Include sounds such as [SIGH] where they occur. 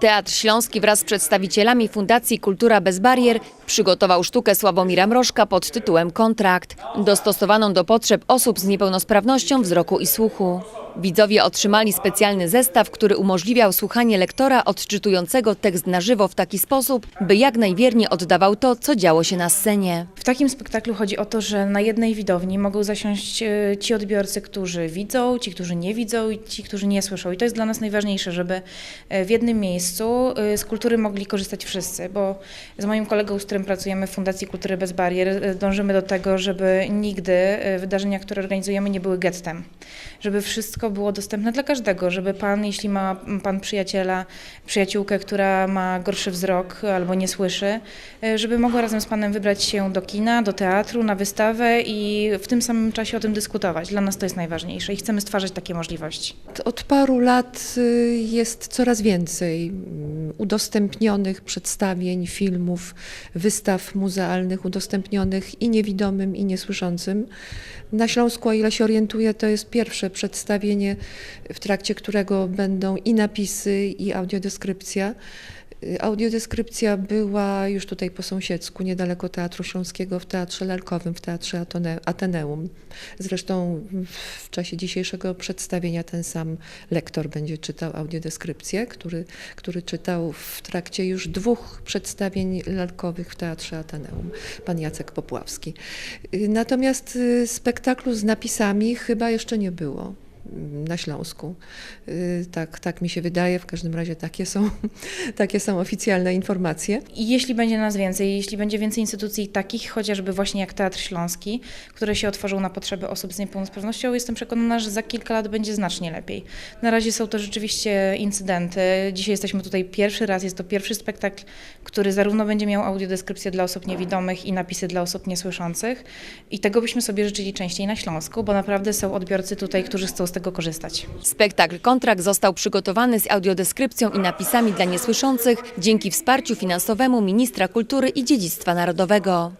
Teatr Śląski wraz z przedstawicielami Fundacji Kultura Bez Barier przygotował sztukę Sławomira Mrożka pod tytułem Kontrakt, dostosowaną do potrzeb osób z niepełnosprawnością wzroku i słuchu. Widzowie otrzymali specjalny zestaw, który umożliwiał słuchanie lektora odczytującego tekst na żywo w taki sposób, by jak najwierniej oddawał to, co działo się na scenie. W takim spektaklu chodzi o to, że na jednej widowni mogą zasiąść e, ci odbiorcy, którzy widzą, ci, którzy nie widzą i ci, którzy nie słyszą. I to jest dla nas najważniejsze, żeby e, w jednym miejscu e, z kultury mogli korzystać wszyscy, bo z moim kolegą, z którym pracujemy w Fundacji Kultury Bez Barier, dążymy do tego, żeby nigdy wydarzenia, które organizujemy, nie były gettem. Żeby wszystko było dostępne dla każdego, żeby pan, jeśli ma pan przyjaciela, przyjaciółkę, która ma gorszy wzrok albo nie słyszy, e, żeby mogła razem z panem wybrać się do kina, do teatru, na wystawę i w tym samym czasie o tym dyskutować. Dla nas to jest najważniejsze i chcemy stwarzać takie możliwości. Od paru lat y, jest coraz więcej udostępnionych przedstawień, filmów, wystaw muzealnych udostępnionych i niewidomym, i niesłyszącym. Na Śląsku, o ile się orientuję, to jest pierwsze przedstawienie, w trakcie którego będą i napisy, i audiodeskrypcja. Y, Audiodeskrypcja była już tutaj po sąsiedzku, niedaleko Teatru Śląskiego, w Teatrze Lalkowym, w Teatrze Ateneum. Zresztą w czasie dzisiejszego przedstawienia ten sam lektor będzie czytał audiodeskrypcję, który, który czytał w trakcie już dwóch przedstawień lalkowych w Teatrze Ateneum, pan Jacek Popławski. Y, Natomiast y, spektaklu z napisami chyba jeszcze nie było na Śląsku. Y, Tak, tak mi się wydaje, w każdym razie takie są, [LAUGHS] takie są oficjalne informacje. I jeśli będzie nas więcej, jeśli będzie więcej instytucji takich, chociażby właśnie jak Teatr Śląski, które się otworzą na potrzeby osób z niepełnosprawnością, jestem przekonana, że za kilka lat będzie znacznie lepiej. Na razie są to rzeczywiście incydenty. Dzisiaj jesteśmy tutaj pierwszy raz, jest to pierwszy spektakl, który zarówno będzie miał audiodeskrypcję dla osób niewidomych i napisy dla osób niesłyszących. I tego byśmy sobie życzyli częściej na Śląsku, bo naprawdę są odbiorcy tutaj, którzy chcą z tego korzystać. Spektakl Kontrakt został przygotowany z audiodeskrypcją i napisami dla niesłyszących dzięki wsparciu finansowemu Ministra Kultury i Dziedzictwa Narodowego.